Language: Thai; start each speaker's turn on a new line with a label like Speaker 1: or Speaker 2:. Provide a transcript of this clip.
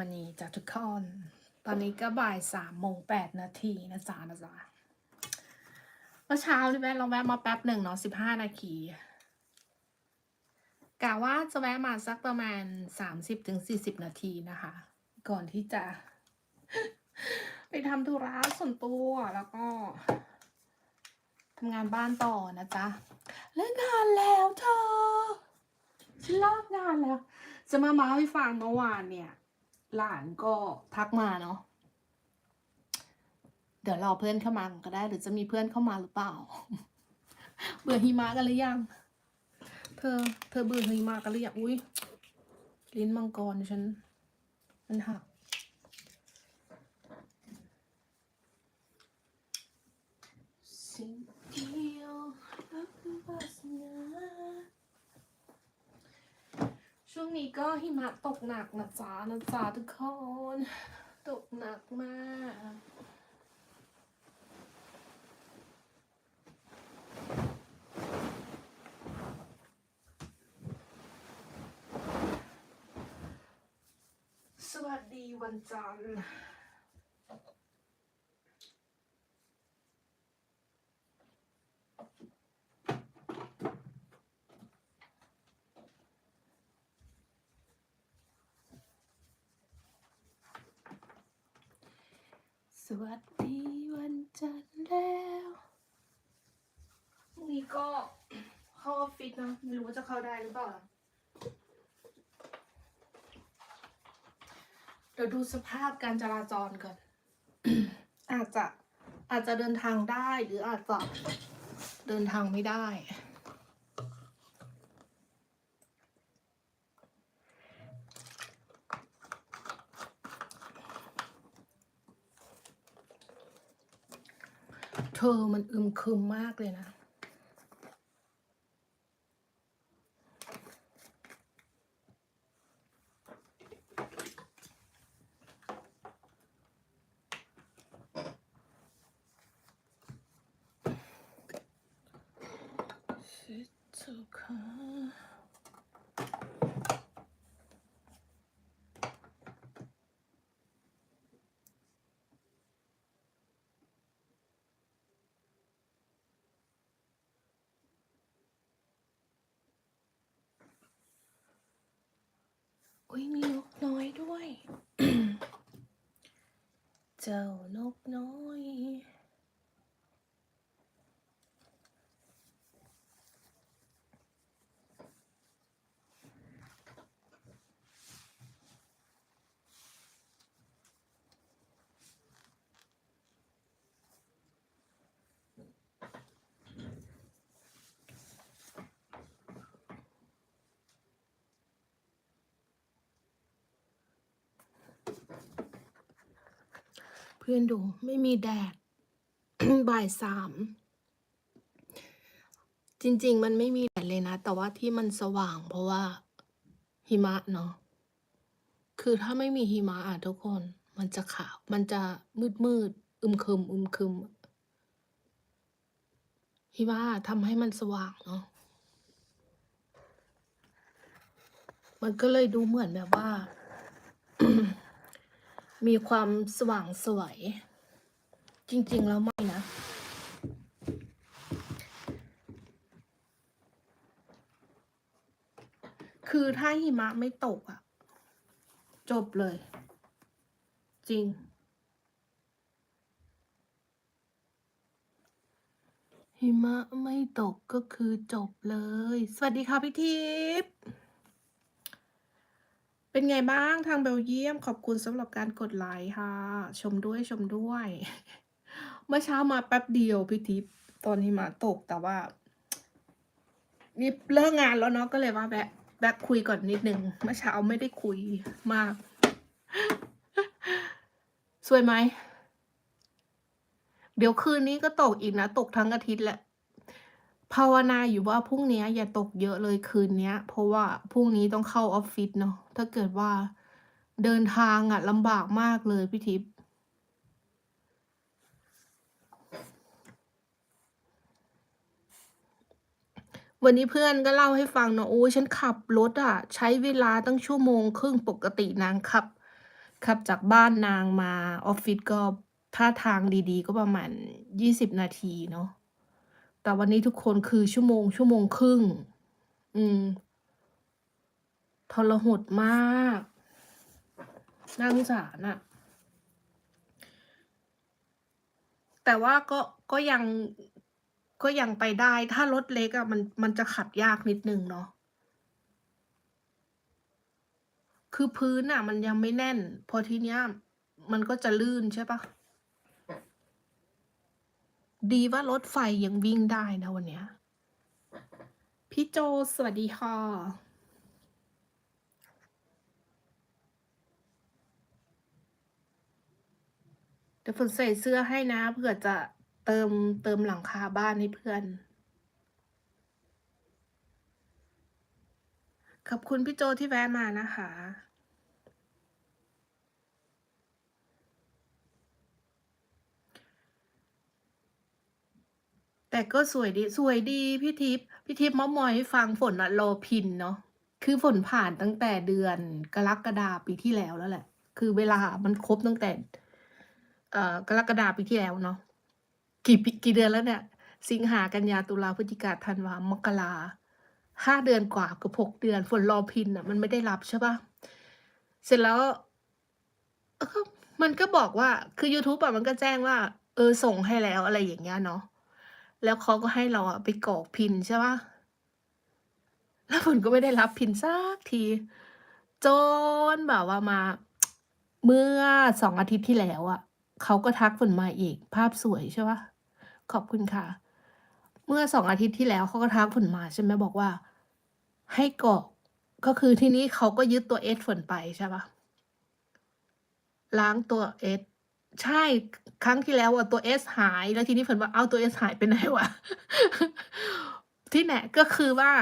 Speaker 1: มณีจากทุกคน ตอนนี้ก็บ่ายสามโมงแปดนาทีนะจ๊ะนะจ๊ะเมื่อเช้าที่แวะเราแวะมาแป๊บหนึ่งเนาะสิบห้านาทีกะว่าจะแวะมาสักประมาณสามสิบถึงสี่สิบนาทีนะคะ ก่อนที่จะ ไปทำธุระส่วนตัวแล้วก็ทำงานบ้านต่อนะจ๊ะเลิกงานแล้วเธอฉันเลิกงานแล้ว จะมาเมาให้ฟังเมื่อวานเนี่ย หลานก็ทักมาเนาะเดี๋ยวรอเพื่อนเข้ามาก็ได้ หรือจะมีเพื่อนเข้ามาหรือเปล่า เบื่อหิมะกันหรือยัง เธอ เธอเบื่อหิมะกันหรือยังอุ้ยลิ้นมังกรฉัน มันหักสิ่งเดียวก็คือวาส นี้ก็หิมะตกหนักนะจ๊ะนะจ๊ะทุกคน ตกหนักมากสวัสดีวันจันทร์ วัสดีวันจันทร์แล้วพรุ่งนี้ก็เข้าออฟฟิศนะไม่รู้ว่าจะเข้าได้หรือเปล่าเดี๋ยวดูสภาพการจราจรก่อน อาจจะอาจจะเดินทางได้หรืออาจจะเดินทางไม่ได้ เธอมันอึมครึมมากเลยนะ ชิค่ะ อุ้ยมีนกน้อยด้วย เจ้านกน้อย เพื่อนดูไม่มีแดด บ่ายสาม จริง ๆ มันไม่มีแดดเลยนะ แต่ว่าที่มันสว่างเพราะว่า หิมะเนาะคือถ้าไม่มีหิมะอะทุกคน มันจะขาว มันจะมืดมืดๆอึมครึมอึมครึมหิมะทำให้มันสว่างเนาะมันก็เลยดูเหมือนแบบว่า มีความสว่างสวย จริง ๆ แล้วไม่นะ คือถ้าหิมะไม่ตกอะจบเลย จริง หิมะไม่ตกก็คือจบเลย สวัสดีค่ะพี่ทิพย์ เป็นไงบ้างทางเบลเยียม ขอบคุณสำหรับการกดไลค์ค่ะ ชมด้วยชมด้วย เมื่อเช้ามาแป๊บเดียวพี่ทิพย์ตอนหิมะตกแต่ว่านี่เลิกงานแล้วเนาะก็เลยว่าแวะแวะคุยก่อนนิดนึงเมื่อเช้าไม่ได้คุยมาก สวยไหม เดี๋ยวคืนนี้ก็ตกอีกนะ ตกทั้งอาทิตย์แหละ ภาวนาอยู่ว่าพรุ่งนี้อย่าตกเยอะเลยคืนนี้เพราะว่าพรุ่งนี้ต้องเข้าออฟฟิศเนาะถ้าเกิดว่าเดินทางอะลำบากมากเลยพี่ทิพย์วันนี้เพื่อนก็เล่าให้ฟังเนาะโอ้ยฉันขับรถอะใช้เวลาตั้งชั่วโมงครึ่งปกตินางขับขับจากบ้านนางมาออฟฟิศก็ถ้าทางดีๆ ก็ประมาณ20นาทีเนาะ แต่วันนี้ทุกคนคือชั่วโมง ชั่วโมงครึ่ง อืมทรหดมากน่าสงสารอะแต่ว่าก็ก็ยังก็ยังไปได้ ถ้ารถเล็กอะมันมันจะขับยากนิดนึงเนาะคือพื้นน่ะมันยังไม่แน่น พอทีเนี้ย มันก็จะลื่นใช่ปล่า? ดีว่ารถไฟยังวิ่งได้นะวันเนี้ยพี่โจสวัสดีค่ะเดี๋ยวฝนใส่เสื้อให้นะเผื่อจะเติมเติมหลังคาบ้านให้เพื่อน ขอบคุณพี่โจที่แวะมานะคะ แต่ก็สวยดีสวยดีพี่ทิพย์พี่ทิพย์ม้าท์มอยให้ฟังฝนน่ะรอพินเนาะคือฝนผ่านตั้งแต่เดือนกรกฎาปีที่แล้วแล้วแหละ คือเวลามันครบตั้งแต่ เอ่อกรกฎาปีที่แล้วเนาะกี่ปีกี่เดือนแล้วเนี่ย สิงหากันยาตุลาพฤศจิกาธันวามกรา5เดือนกว่ากือบ6เดือน ฝนรอพินน่ะมันไม่ได้รับใช่ปล่า?เสร็จแล้วมันก็บอกว่าคือยูทูบอะมันก็แจ้งว่า เออส่งให้แล้วอะไรอย่างเงี้ยเนาะ แล้วเขาก็ให้เราอะไปกรอกพินใช่ปล่า?แล้วฝนก็ไม่ได้รับพินสักที จนแบบว่ามา เมื่อ2องอาทิตย์ที่แล้วอะเขาก็ทักฝนมาอีก ภาพสวยใช่ปล่า?ขอบคุณค่ะ เมื่อ2องอาทิตย์ที่แล้วเขาก็ทักฝนมาใช่ไหมบอกว่า ให้กรอกก็คือที่นี้เขาก็ยึดตัว S ฝนไปใช่ปล่า?ล้างตัว S ใช่ครั้งที่แล้วอะตัวเอสหายแล้วทีนี้ฝนว่าอ้าตัวเอสหายไปไหนวะ ที่แหนก็คือว่า